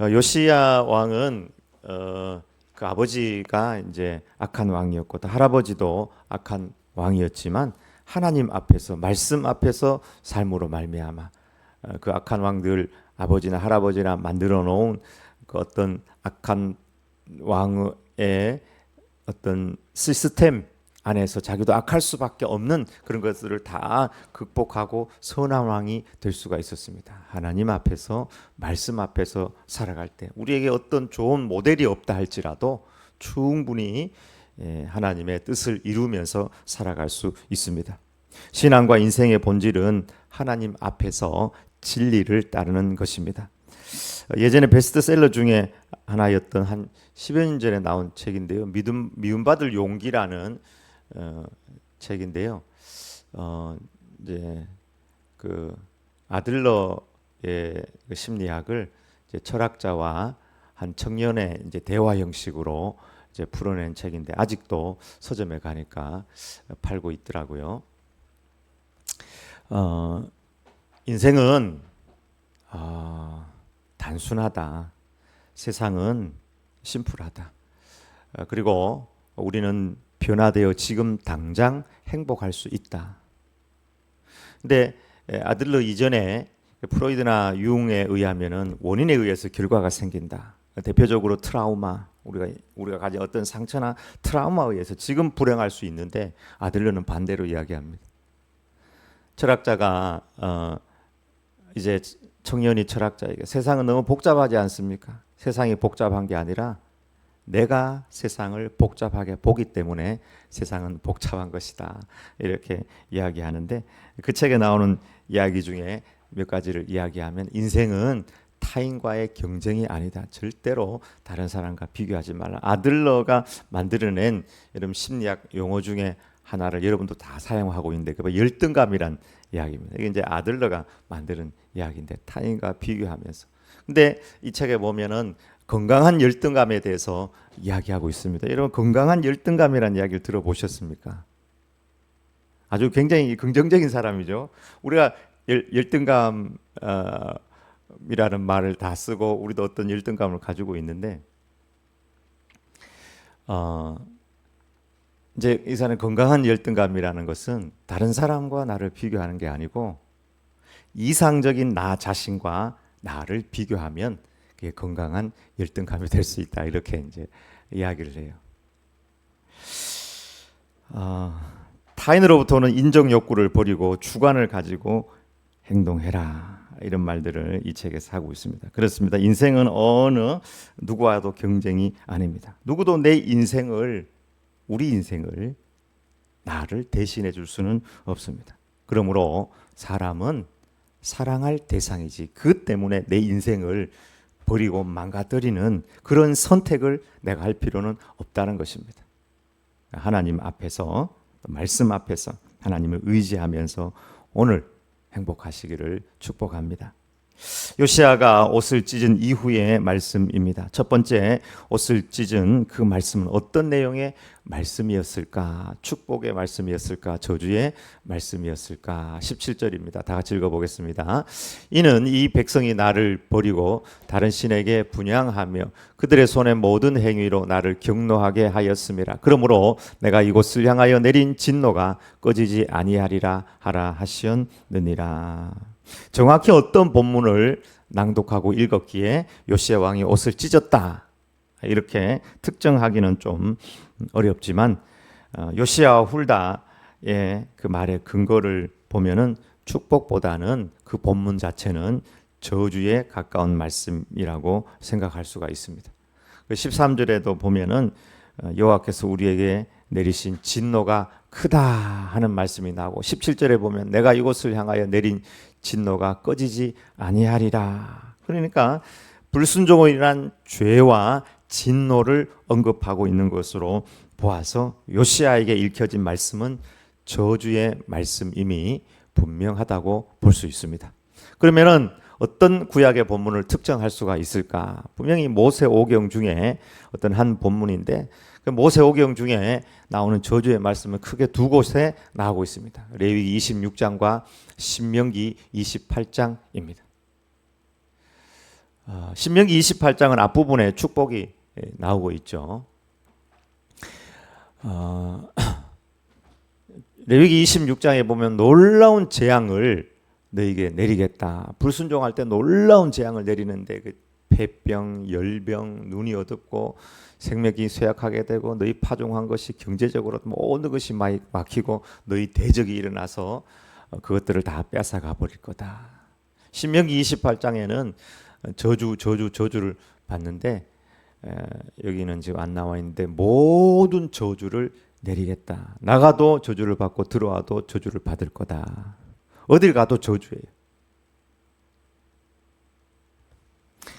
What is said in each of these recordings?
어, 요시야 왕은 어, 그 아버지가 이제 악한 왕이었고 또 할아버지도 악한 왕이었지만 하나님 앞에서 말씀 앞에서 삶으로 말미암아 어, 그 악한 왕들 아버지나 할아버지나 만들어 놓은 그 어떤 악한 왕의 어떤 시스템 안에서 자기도 악할 수밖에 없는 그런 것들을 다 극복하고 선한 왕이 될 수가 있었습니다. 하나님 앞에서 말씀 앞에서 살아갈 때 우리에게 어떤 좋은 모델이 없다 할지라도 충분히 예, 하나님의 뜻을 이루면서 살아갈 수 있습니다. 신앙과 인생의 본질은 하나님 앞에서 진리를 따르는 것입니다. 예전에 베스트셀러 중에 하나였던 한 10여 년 전에 나온 책인데요. 믿음 미움받을 용기라는 어, 책인데요. 어, 이제 그 아들러의 그 심리학을 이제 철학자와 한 청년의 이제 대화 형식으로 이제 풀어낸 책인데 아직도 서점에 가니까 팔고 있더라고요. 어, 인생은 아, 단순하다. 세상은 심플하다. 어, 그리고 우리는 변화되어 지금 당장 행복할 수 있다. 근데 에, 아들러 이전에 프로이드나 융에 의하면은 원인에 의해서 결과가 생긴다. 대표적으로 트라우마, 우리가 우리가 가진 어떤 상처나 트라우마에 의해서 지금 불행할 수 있는데 아들러는 반대로 이야기합니다. 철학자가 어, 이제 청년이 철학자에게 세상은 너무 복잡하지 않습니까? 세상이 복잡한 게 아니라 내가 세상을 복잡하게 보기 때문에 세상은 복잡한 것이다. 이렇게 이야기하는데 그 책에 나오는 이야기 중에 몇 가지를 이야기하면 인생은 타인과의 경쟁이 아니다. 절대로 다른 사람과 비교하지 말라. 아들러가 만들어낸 여러분 심리학 용어 중에 하나를 여러분도 다 사용하고 있는데 그 열등감이란 이야기입니다. 이게 이제 아들러가 만드는 이야기인데 타인과 비교하면서. 근데 이 책에 보면은 건강한 열등감에 대해서 이야기하고 있습니다. 여러분 건강한 열등감이라는 이야기를 들어보셨습니까? 아주 굉장히 긍정적인 사람이죠. 우리가 열, 열등감이라는 말을 다 쓰고 우리도 어떤 열등감을 가지고 있는데 어, 이제 이 사람 건강한 열등감이라는 것은 다른 사람과 나를 비교하는 게 아니고 이상적인 나 자신과 나를 비교하면 그게 건강한 열등감이 될 수 있다 이렇게 이제 이야기를 해요. 어, 타인으로부터는 인정 욕구를 버리고 주관을 가지고 행동해라 이런 말들을 이 책에서 하고 있습니다. 그렇습니다. 인생은 어느 누구와도 경쟁이 아닙니다. 누구도 내 인생을 우리 인생을 나를 대신해 줄 수는 없습니다. 그러므로 사람은 사랑할 대상이지 그 때문에 내 인생을 버리고 망가뜨리는 그런 선택을 내가 할 필요는 없다는 것입니다. 하나님 앞에서 말씀 앞에서 하나님을 의지하면서 오늘 행복하시기를 축복합니다. 요시아가 옷을 찢은 이후의 말씀입니다. 첫 번째 옷을 찢은 그 말씀은 어떤 내용의 말씀이었을까? 축복의 말씀이었을까? 저주의 말씀이었을까? 17절입니다. 다 같이 읽어보겠습니다. 이는 이 백성이 나를 버리고 다른 신에게 분양하며 그들의 손의 모든 행위로 나를 경노하게 하였음이라. 그러므로 내가 이곳을 향하여 내린 진노가 꺼지지 아니하리라 하라 하시었느니라. 정확히 어떤 본문을 낭독하고 읽었기에 요시아 왕이 옷을 찢었다. 이렇게 특정하기는 좀 어렵지만 어, 요시아와 훌다의 그 말의 근거를 보면은 축복보다는 그 본문 자체는 저주에 가까운 말씀이라고 생각할 수가 있습니다. 그 13절에도 보면은 어, 여호와께서 우리에게 내리신 진노가 크다 하는 말씀이 나오고 17절에 보면 내가 이곳을 향하여 내린 진노가 꺼지지 아니하리라. 그러니까 인한 죄와 진노를 언급하고 있는 것으로 보아서 요시아에게 읽혀진 말씀은 저주의 말씀임이 분명하다고 볼 수 있습니다. 그러면은 어떤 구약의 본문을 특정할 수가 있을까? 분명히 모세 오경 중에 어떤 한 본문인데 그 모세오경 중에 나오는 저주의 말씀은 크게 두 곳에 나오고 있습니다. 레위기 26장과 신명기 28장입니다. 어, 신명기 28장은 앞부분에 축복이 나오고 있죠. 어, 레위기 26장에 보면 놀라운 재앙을 너에게 내리겠다. 불순종할 때 놀라운 재앙을 내리는데 그 폐병, 열병, 눈이 어둡고 생명이 쇠약하게 되고 너희 파종한 것이 경제적으로 모든 것이 막히고 너희 대적이 일어나서 그것들을 다 뺏어가 버릴 거다. 신명기 28장에는 저주, 저주, 저주를 받는데 여기는 지금 안 나와 있는데 모든 저주를 내리겠다. 나가도 저주를 받고 들어와도 저주를 받을 거다. 어딜 가도 저주예요.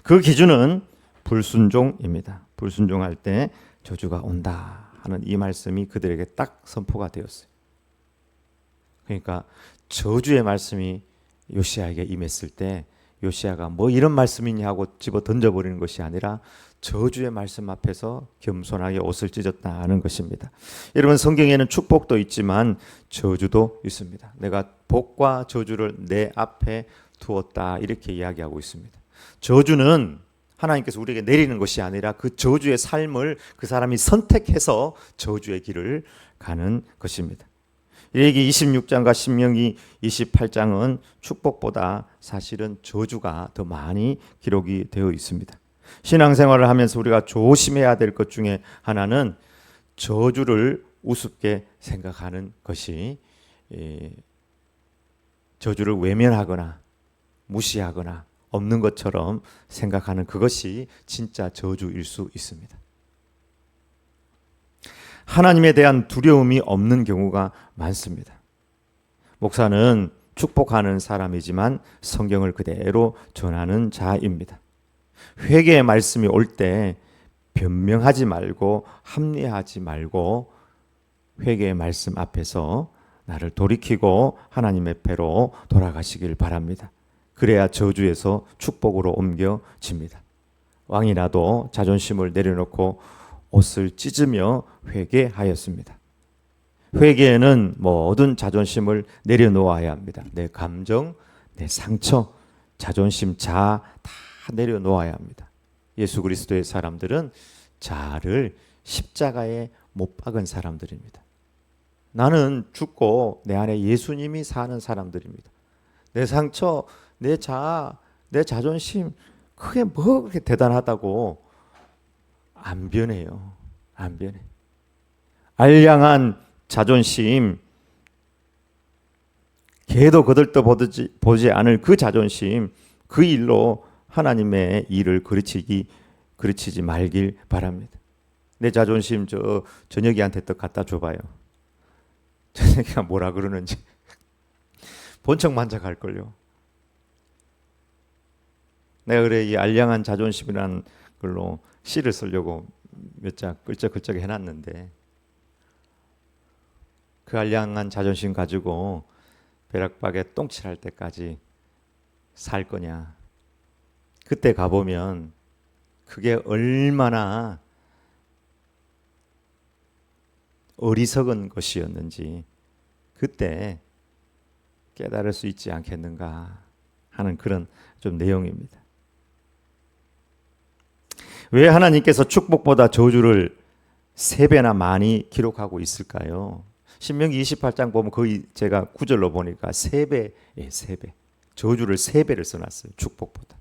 그 기준은 불순종입니다. 불순종할 때 저주가 온다 하는 이 말씀이 그들에게 딱 선포가 되었어요. 그러니까 저주의 말씀이 요시아에게 임했을 때 요시아가 뭐 이런 말씀이냐 하고 집어 던져 버리는 것이 아니라 저주의 말씀 앞에서 겸손하게 옷을 찢었다 하는 것입니다. 여러분 성경에는 축복도 있지만 저주도 있습니다. 내가 복과 저주를 내 앞에 두었다 이렇게 이야기하고 있습니다. 저주는 하나님께서 우리에게 내리는 것이 아니라 그 저주의 삶을 그 사람이 선택해서 저주의 길을 가는 것입니다. 레기 26장과 신명기 28장은 축복보다 사실은 저주가 더 많이 기록이 되어 있습니다. 신앙생활을 하면서 우리가 조심해야 될 것 중에 하나는 저주를 우습게 생각하는 것이 저주를 외면하거나 무시하거나 없는 것처럼 생각하는 그것이 진짜 저주일 수 있습니다. 하나님에 대한 두려움이 없는 경우가 많습니다. 목사는 축복하는 사람이지만 성경을 그대로 전하는 자입니다. 회개의 말씀이 올 때 변명하지 말고 합리하지 말고 회개의 말씀 앞에서 나를 돌이키고 하나님의 패로 돌아가시길 바랍니다. 그래야 저주에서 축복으로 옮겨집니다. 왕이라도 자존심을 내려놓고 옷을 찢으며 회개하였습니다. 회개에는 모든 자존심을 내려놓아야 합니다. 내 감정, 내 상처, 자존심, 자 다 내려놓아야 합니다. 예수 그리스도의 사람들은 자를 십자가에 못 박은 사람들입니다. 나는 죽고 내 안에 예수님이 사는 사람들입니다. 내 상처, 내 자, 내 자존심 그게 뭐 그렇게 대단하다고 안 변해요. 안 변해. 알량한 자존심, 개도 거들떠 보지, 보지 않을 그 자존심, 그 일로 하나님의 일을 그르치기 그르치지 말길 바랍니다. 내 자존심 저 저녁이한테 또 갖다 줘봐요. 저녁이가 뭐라 그러는지 본청 만져갈 걸요. 내가 그래 이 알량한 자존심이라는 걸로 시를 쓰려고 몇 장 끌적끌적 해놨는데 그 알량한 자존심 가지고 벼락박에 똥칠할 때까지 살 거냐? 그때 가보면 그게 얼마나 어리석은 것이었는지 그때 깨달을 수 있지 않겠는가 하는 그런 좀 내용입니다. 왜 하나님께서 축복보다 저주를 세 배나 많이 기록하고 있을까요? 신명기 28장 보면 거의 제가 구절로 보니까 세 배, 예, 세 배. 저주를 세 배를 써놨어요. 축복보다.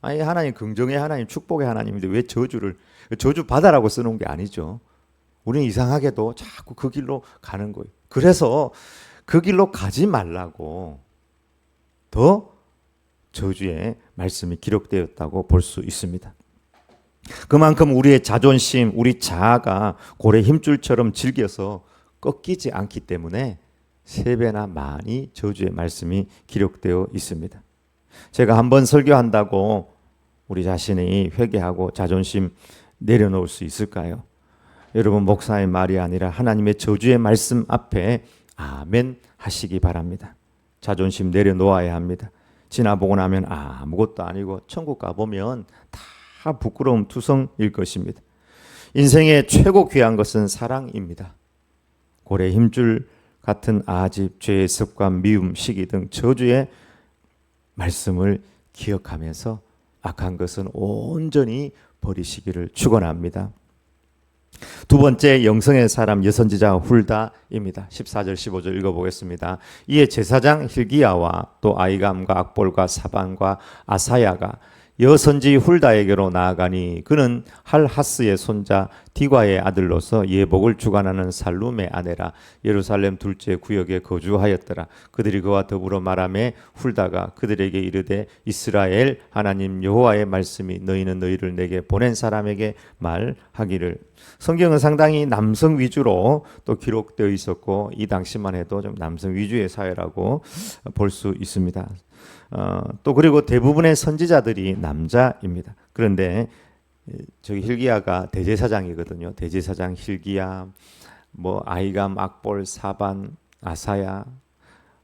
아니 하나님 긍정의 하나님, 축복의 하나님인데 왜 저주를 저주 받아라고 써놓은 게 아니죠. 우리는 이상하게도 자꾸 그 길로 가는 거예요. 그래서 그 길로 가지 말라고 더 저주의 말씀이 기록되었다고 볼 수 있습니다. 그만큼 우리의 자존심, 우리 자아가 고래 힘줄처럼 즐겨서 꺾이지 않기 때문에 세 배나 많이 저주의 말씀이 기록되어 있습니다. 제가 한번 설교한다고 우리 자신이 회개하고 자존심 내려놓을 수 있을까요? 여러분 목사의 말이 아니라 하나님의 저주의 말씀 앞에 아멘 하시기 바랍니다. 자존심 내려놓아야 합니다. 지나보고 나면 아무것도 아니고 천국 가보면 다 부끄러움 투성일 것입니다. 인생의 최고 귀한 것은 사랑입니다. 고래 힘줄 같은 아집, 죄의 습관, 미움, 시기 등 저주의 말씀을 기억하면서 악한 것은 온전히 버리시기를 축원합니다. 두 번째 영성의 사람 여선지자 훌다입니다. 14절 15절 읽어보겠습니다. 이에 제사장 hil기야와 또 아이감과 악볼과 사반과 아사야가 여선지 훌다에게로 나아가니 그는 할하스의 손자 디과의 아들로서 예복을 주관하는 살룸의 아내라 예루살렘 둘째 구역에 거주하였더라 그들이 그와 더불어 말하매 훌다가 그들에게 이르되 이스라엘 하나님 여호와의 말씀이 너희는 너희를 내게 보낸 사람에게 말하기를 성경은 상당히 남성 위주로 또 기록되어 있었고 이 당시만 해도 좀 남성 위주의 사회라고 볼 수 있습니다. 어, 또 그리고 대부분의 선지자들이 남자입니다. 그런데 저기 힐기야가 대제사장이거든요. 대제사장 힐기야, 뭐 아이감, 악볼, 사반, 아사야,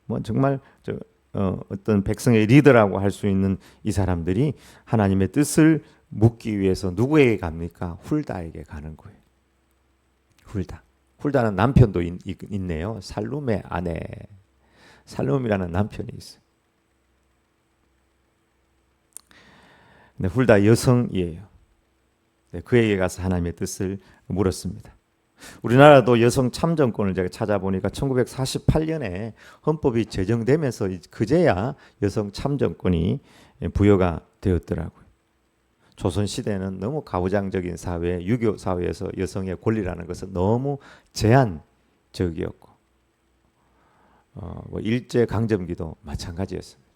뭐 정말 저 어, 어떤 백성의 리더라고 할 수 있는 이 사람들이 하나님의 뜻을 묻기 위해서 누구에게 갑니까? 훌다에게 가는 거예요. 훌다. 훌다는 남편도 있, 네요 살룸의 아내. 살룸이라는 남편이 있어요. 네, 훌다 여성이에요. 네, 그에게 가서 하나님의 뜻을 물었습니다. 우리나라도 여성 참정권을 제가 찾아보니까 1948년에 헌법이 제정되면서 그제야 여성 참정권이 부여가 되었더라고요. 조선 시대는 너무 가부장적인 사회, 유교 사회에서 여성의 권리라는 것은 너무 제한적이었고, 어, 뭐 일제 강점기도 마찬가지였습니다.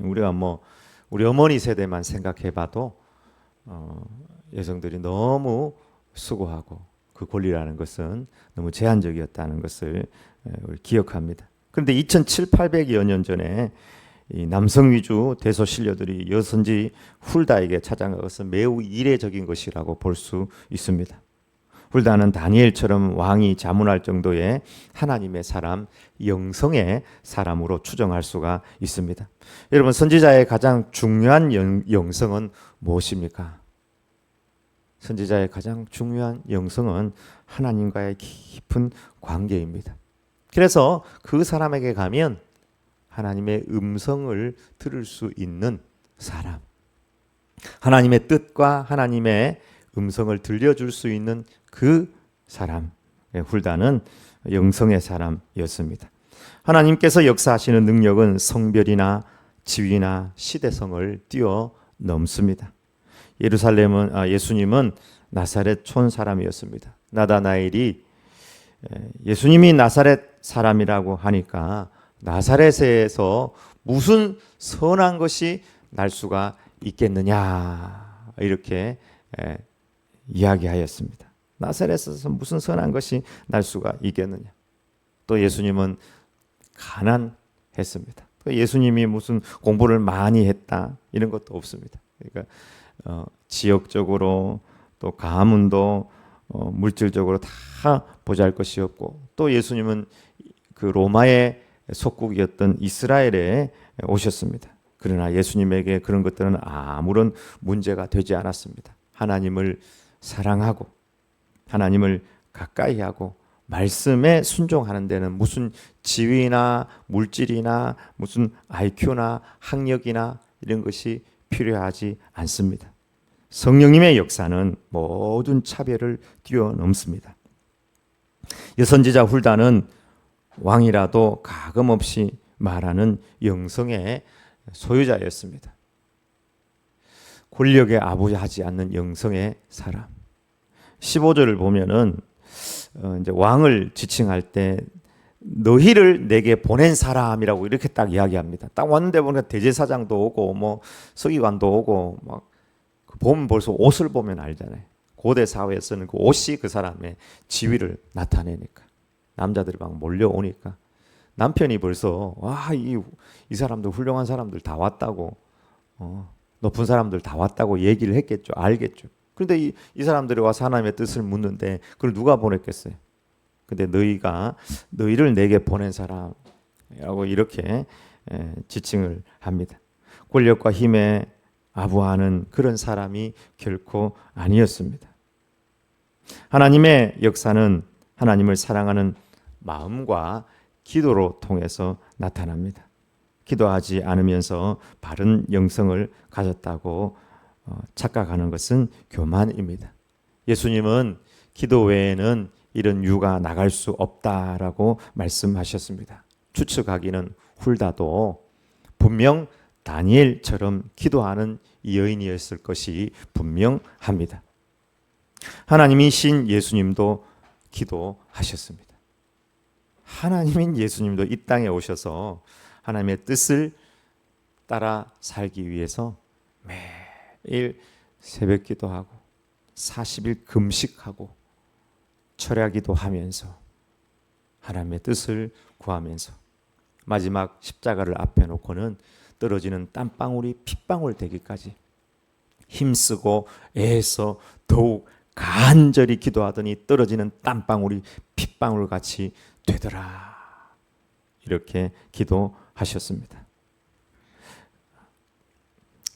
우리가 뭐 우리 어머니 세대만 생각해봐도 어, 여성들이 너무 수고하고 그 권리라는 것은 너무 제한적이었다는 것을 기억합니다. 그런데 2,700, 800여 년 전에 이 남성 위주 대소 신료들이 여선지 훌다에게 것은 매우 이례적인 것이라고 볼 수 있습니다. 훌다는 다니엘처럼 왕이 자문할 정도의 하나님의 사람, 영성의 사람으로 추정할 수가 있습니다. 여러분 선지자의 가장 중요한 영, 성은 무엇입니까? 선지자의 가장 중요한 영성은 하나님과의 깊은 관계입니다. 그래서 그 사람에게 가면 하나님의 음성을 들을 수 있는 사람, 하나님의 뜻과 하나님의 음성을 들려줄 수 있는 그 사람 훌다는 영성의 사람이었습니다. 하나님께서 역사하시는 능력은 성별이나 지위나 시대성을 뛰어넘습니다. 예루살렘은 아, 예수님은 나사렛 촌 사람이었습니다. 나다나엘이 예수님이 나사렛 사람이라고 하니까 나사렛에서 무슨 선한 것이 날 수가 있겠느냐 이렇게 이야기하였습니다. 나사렛에서 무슨 선한 것이 날 수가 있겠느냐. 또 예수님은 가난했습니다. 또 예수님이 무슨 공부를 많이 했다 이런 것도 없습니다. 그러니까 어, 지역적으로 또 가문도 어, 물질적으로 다 보잘 것이 없고 또 예수님은 그 로마의 속국이었던 이스라엘에 오셨습니다. 그러나 예수님에게 그런 것들은 아무런 문제가 되지 않았습니다. 하나님을 사랑하고 하나님을 가까이 하고 말씀에 순종하는 데는 무슨 지위나 물질이나 무슨 IQ나 학력이나 이런 것이 필요하지 않습니다. 성령님의 역사는 모든 차별을 뛰어넘습니다. 여선지자 훌다는 왕이라도 가감없이 말하는 영성의 소유자였습니다. 권력에 아부하지 않는 영성의 사람. 15절을 보면은 어 이제 왕을 지칭할 때 너희를 내게 보낸 사람이라고 이렇게 딱 이야기합니다. 딱 왔는데 보니까 대제사장도 오고 뭐 서기관도 오고 막그 보면 벌써 옷을 보면 알잖아요. 고대 사회에서는 그 옷이 그 사람의 지위를 나타내니까 남자들이 막 몰려오니까 남편이 벌써 와이 이 사람들 훌륭한 사람들 다 왔다고 어, 높은 사람들 다 왔다고 얘기를 했겠죠. 알겠죠. 그런데 이, 이 사람들이 와서 하나님의 뜻을 묻는데 그걸 누가 보냈겠어요? 근데 너희가 너희를 내게 보낸 사람이라고 이렇게 에, 지칭을 합니다. 권력과 힘에 아부하는 그런 사람이 결코 아니었습니다. 하나님의 역사는 하나님을 사랑하는 마음과 기도로 통해서 나타납니다. 기도하지 않으면서 바른 영성을 가졌다고 어, 착각하는 것은 교만입니다. 예수님은 기도 외에는 이런 유가 나갈 수 없다라고 말씀하셨습니다. 추측하기는 훌다도 분명 다니엘처럼 기도하는 여인이었을 것이 분명합니다. 하나님이 신 예수님도 기도하셨습니다. 하나님인 예수님도 이 땅에 오셔서 하나님의 뜻을 따라 살기 위해서 매 일 새벽 기도하고 40일 금식하고 철야 기도 하면서 하나님의 뜻을 구하면서 마지막 십자가를 앞에 놓고는 떨어지는 땀방울이 핏방울 되기까지 힘쓰고 애써 더욱 간절히 기도하더니 떨어지는 땀방울이 핏방울 같이 되더라. 이렇게 기도하셨습니다.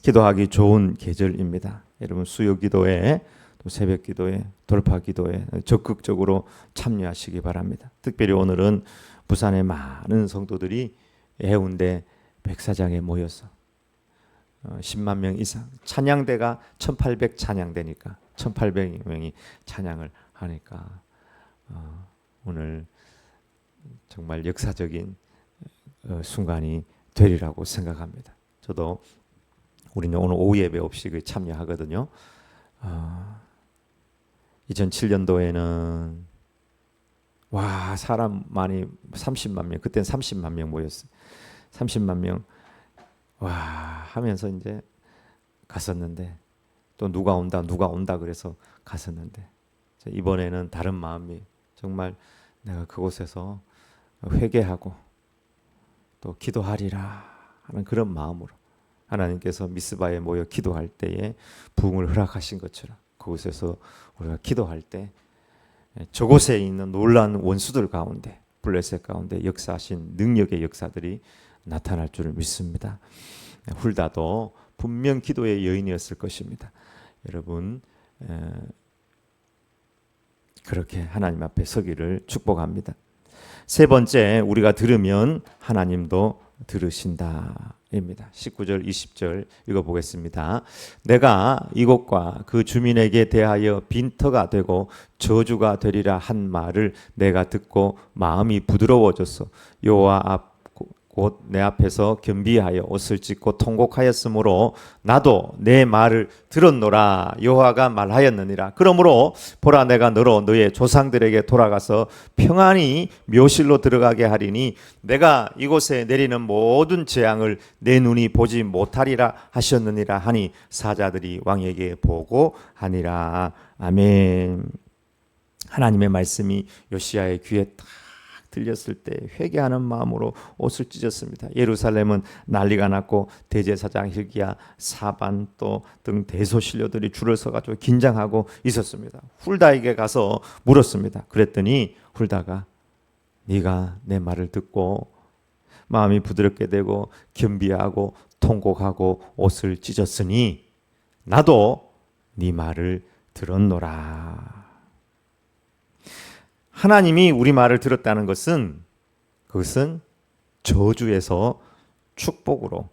기도하기 좋은 계절입니다. 여러분 수요 기도에 또 새벽 기도에 돌파 기도에 적극적으로 참여하시기 바랍니다. 특별히 오늘은 부산의 많은 성도들이 해운대 백사장에 모여서 10만 명 이상 찬양대가 1800 찬양대니까 1800명이 찬양을 하니까 어, 오늘 정말 역사적인 어, 순간이 되리라고 생각합니다. 저도 우리는 오늘 오후 예배 없이 그 참여하거든요. 2007년도에는 와 사람 많이 30만 명 그때는 30만 명 모였어요. 30만 명 와 하면서 이제 갔었는데 또 누가 온다 누가 온다 그래서 갔었는데 이번에는 다른 마음이 정말 내가 그곳에서 회개하고 또 기도하리라 하는 그런 마음으로 하나님께서 미스바에 모여 기도할 때에 부흥을 허락하신 것처럼 그곳에서 우리가 기도할 때 저곳에 있는 놀란 원수들 가운데 블레셋 가운데 역사하신 능력의 역사들이 나타날 줄을 믿습니다. 훌다도 분명 기도의 여인이었을 것입니다. 여러분 그렇게 하나님 앞에 서기를 축복합니다. 세 번째 우리가 들으면 하나님도 들으신다. 입니다. 19절 20절 읽어 보겠습니다. 내가 이곳과 그 주민에게 대하여 빈터가 되고 저주가 되리라 한 말을 내가 듣고 마음이 부드러워졌어. 여호와 앞 곧 내 앞에서 겸비하여 옷을 찢고 통곡하였으므로 나도 내 말을 들었노라. 여호와가 말하였느니라. 그러므로 보라 내가 너로 너의 조상들에게 돌아가서 평안히 묘실로 들어가게 하리니 내가 이곳에 내리는 모든 재앙을 내 눈이 보지 못하리라 하셨느니라 하니 사자들이 왕에게 보고 하니라. 아멘. 하나님의 말씀이 요시야의 귀에 딱 들렸을 때 회개하는 마음으로 옷을 찢었습니다. 예루살렘은 난리가 났고 대제사장 hil기야 사반 또 등 대소신료들이 줄을 서가지고 긴장하고 있었습니다. 훌다에게 가서 물었습니다. 그랬더니 훌다가 네가 내 말을 듣고 마음이 부드럽게 되고 겸비하고 통곡하고 옷을 찢었으니 나도 네 말을 들었노라. 하나님이 우리 말을 들었다는 것은 그것은 저주에서 축복으로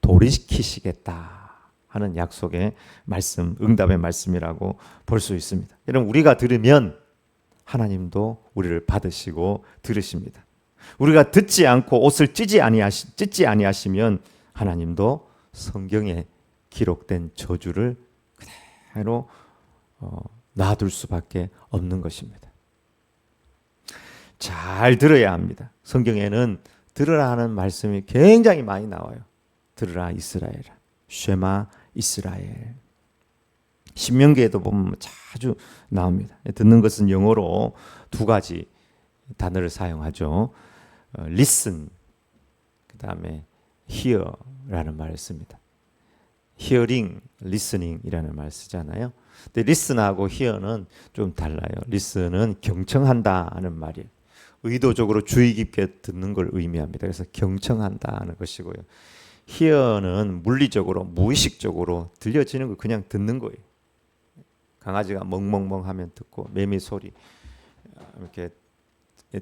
돌이키시겠다 하는 약속의 말씀, 응답의 말씀이라고 볼 수 있습니다. 여러분 우리가 들으면 하나님도 우리를 받으시고 들으십니다. 우리가 듣지 않고 옷을 찢지 아니하시 찢지 아니하시면 하나님도 성경에 기록된 저주를 그대로 어, 놔둘 수밖에 없는 것입니다. 잘 들어야 합니다. 성경에는 들으라 하는 말씀이 굉장히 많이 나와요. 들으라 이스라엘. 쉐마 이스라엘. 신명기에도 보면 자주 나옵니다. 듣는 것은 영어로 두 가지 단어를 사용하죠. 어, listen 그 다음에 hear라는 말을 씁니다. hearing, listening이라는 말을 쓰잖아요. 근데 listen하고 hear는 좀 달라요. listen은 경청한다 하는 말이에요. 의도적으로 주의 깊게 듣는 걸 의미합니다. 그래서 경청한다는 것이고요. 히어는 물리적으로 무의식적으로 들려지는 걸 그냥 듣는 거예요. 강아지가 멍멍멍 하면 듣고 매미 소리 이렇게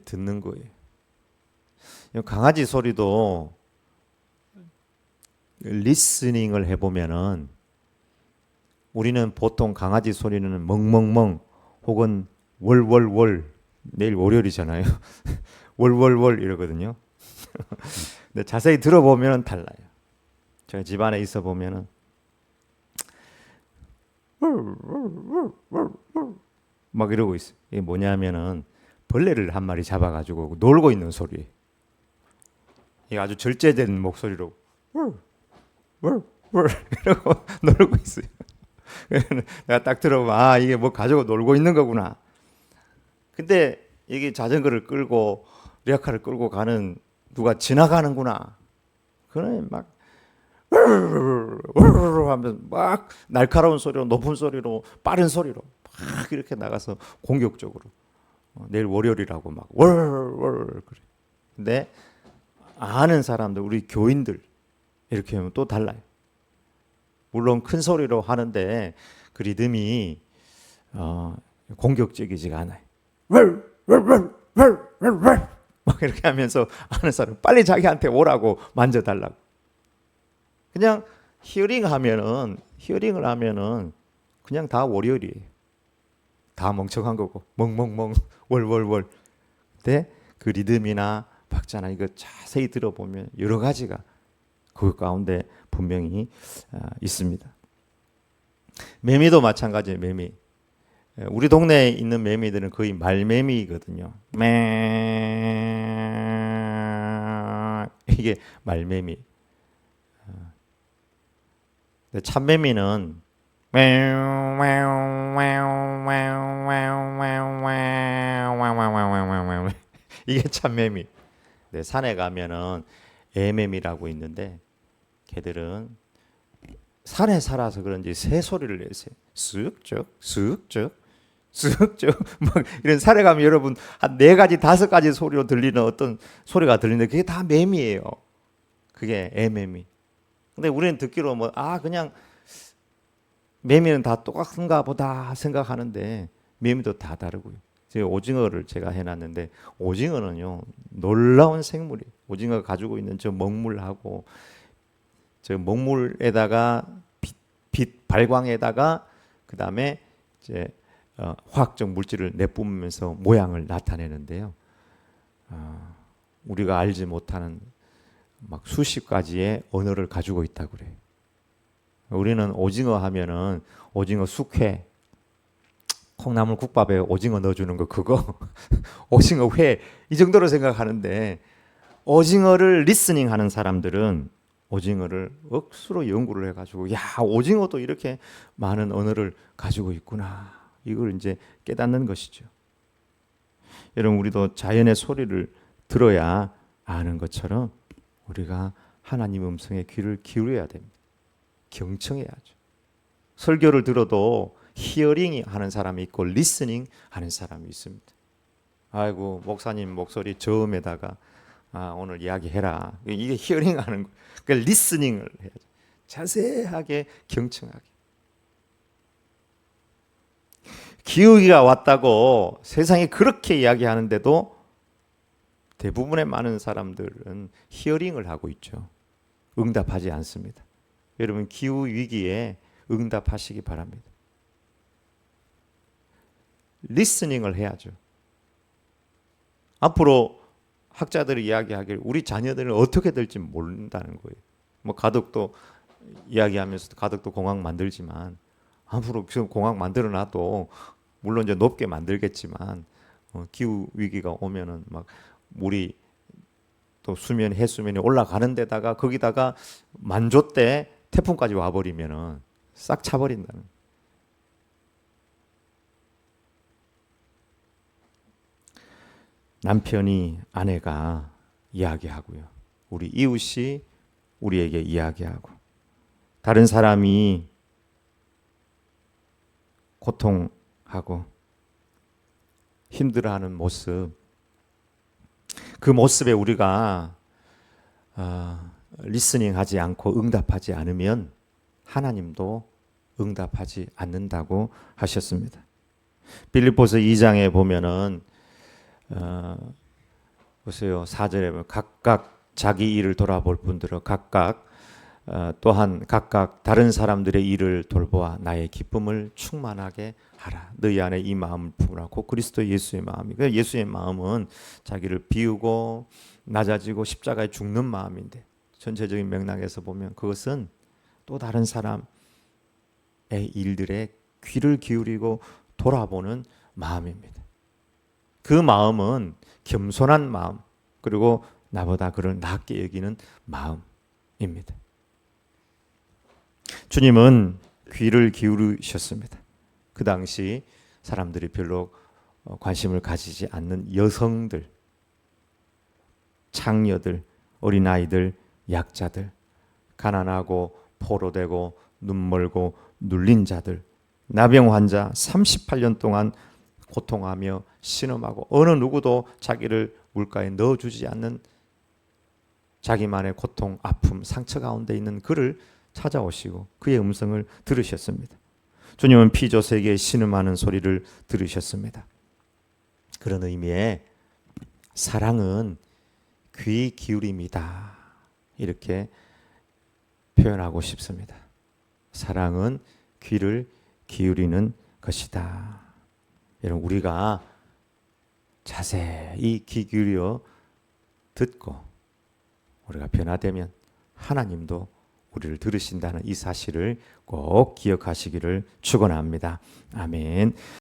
듣는 거예요. 강아지 소리도 리스닝을 해보면은 우리는 보통 강아지 소리는 멍멍멍 혹은 월월월 내일 월요일이잖아요. 월월월 이러거든요. 근데 자세히 들어보면 달라요. 제가 집안에 있어 보면은 막 이러고 있어요. 이게 뭐냐면은 벌레를 한 마리 잡아가지고 놀고 있는 소리. 이게 아주 절제된 목소리로 이러고 놀고 있어요. 내가 딱 들어보면 아 이게 뭐 가지고 놀고 있는 거구나. 근데 이게 자전거를 끌고 리아카를 끌고 가는 누가 지나가는구나. 그는 막 하면서 막 날카로운 소리로 높은 소리로 빠른 소리로 막 이렇게 나가서 공격적으로 어, 내일 월요일이라고 막 월월 그래. 근데 아는 사람들 우리 교인들 이렇게 하면 또 달라요. 물론 큰 소리로 하는데 그 리듬이 어, 공격적이지가 않아요. 막 이렇게 하면서 아는 사람 빨리 자기한테 오라고 만져달라고. 그냥 히어링 하면은 히어링을 하면은 그냥 다 월요일이에요. 다 멍청한 거고 멍멍멍 월월월. 근데 그 리듬이나 박자나 이거 자세히 들어보면 여러 가지가 그 가운데 분명히 아, 있습니다. 매미도 마찬가지예요. 매미. 예, 우리 동네에 있는 매미들은 거의 말매미거든요. 매 이게 말매미. 어. 근데 참매미는 이게 참매미. 네, 산에 가면은 애매미라고 있는데 걔들은 산에 살아서 그런지 새 소리를 내세요. 쓱쩍 쓱쩍 막 이런 가면 여러분 한 네 가지 다섯 가지 소리로 들리는 어떤 소리가 들리는데 그게 다 매미예요. 그게 애매미. 근데 우리는 듣기로 뭐 아 그냥 매미는 다 똑같은가 보다 생각하는데 매미도 다 다르고요. 제가 오징어를 제가 해놨는데 오징어는요 놀라운 생물이 오징어가 가지고 있는 저 먹물하고 저 먹물에다가 빛, 빛 발광에다가 그 다음에 이제 어, 화학적 물질을 내뿜으면서 모양을 나타내는데요. 어, 우리가 알지 못하는 막 수십 가지의 언어를 가지고 있다고 그래요. 우리는 오징어 하면은 오징어 숙회, 콩나물 국밥에 오징어 넣어주는 거 그거 오징어 회 이 정도로 생각하는데 오징어를 리스닝 하는 사람들은 오징어를 억수로 연구를 해가지고 야 오징어도 이렇게 많은 언어를 가지고 있구나 이걸 이제 깨닫는 것이죠. 여러분 우리도 자연의 소리를 들어야 아는 것처럼 우리가 하나님 음성에 귀를 기울여야 됩니다. 경청해야죠. 설교를 들어도 히어링이 하는 사람이 있고 리스닝 하는 사람이 있습니다. 아이고 목사님 목소리 저음에다가 아, 오늘 이야기해라. 이게 히어링 하는 거. 그러니까 리스닝을 해야죠. 자세하게 경청하게. 기후기가 왔다고 세상에 그렇게 이야기하는데도 대부분의 많은 사람들은 히어링을 하고 있죠. 응답하지 않습니다. 여러분 기후 위기에 응답하시기 바랍니다. 리스닝을 해야죠. 앞으로 학자들이 이야기하길 우리 자녀들은 어떻게 될지 모른다는 거예요. 뭐 가덕도 이야기하면서 가덕도 공항 만들지만 앞으로 지금 공항 만들어놔도 물론 이제 높게 만들겠지만 어, 기후 위기가 오면은 막 물이 또 수면 해수면이 올라가는 데다가 거기다가 만조 때 태풍까지 와버리면은 싹 차버린다는. 남편이 아내가 이야기하고요. 우리 이웃이 우리에게 이야기하고 다른 사람이 고통하고 힘들어하는 모습 그 모습에 우리가 어, 리스닝하지 않고 응답하지 않으면 하나님도 응답하지 않는다고 하셨습니다. 빌립보서 2장에 보면은 어, 보세요. 4절에 보면 각각 자기 일을 돌아볼 분들은 각각 어, 또한 각각 다른 사람들의 일을 돌보아 나의 기쁨을 충만하게 하라. 너희 안에 이 마음을 품으라. 고 그리스도 예수의 마음이. 그 예수의 마음은 자기를 비우고 낮아지고 십자가에 죽는 마음인데 전체적인 맥락에서 보면 그것은 또 다른 사람의 일들에 귀를 기울이고 돌아보는 마음입니다. 그 마음은 겸손한 마음 그리고 나보다 그를 낮게 여기는 마음입니다. 주님은 귀를 기울이셨습니다. 그 당시 사람들이 별로 어, 관심을 가지지 않는 여성들, 창녀들, 어린아이들, 약자들, 가난하고 포로되고 눈멀고 눌린 자들, 나병 환자 38년 동안 고통하며 신음하고 어느 누구도 자기를 물가에 넣어주지 않는 자기만의 고통, 아픔, 상처 가운데 있는 그를 찾아오시고 그의 음성을 들으셨습니다. 주님은 피조세계에 신음하는 소리를 들으셨습니다. 그런 의미의 사랑은 귀 기울임이다. 이렇게 표현하고 싶습니다. 사랑은 귀를 기울이는 것이다. 여러분 우리가 자세히 귀 기울여 듣고 우리가 변화되면 하나님도 우리를 들으신다는 이 사실을 꼭 기억하시기를 축원합니다. 아멘.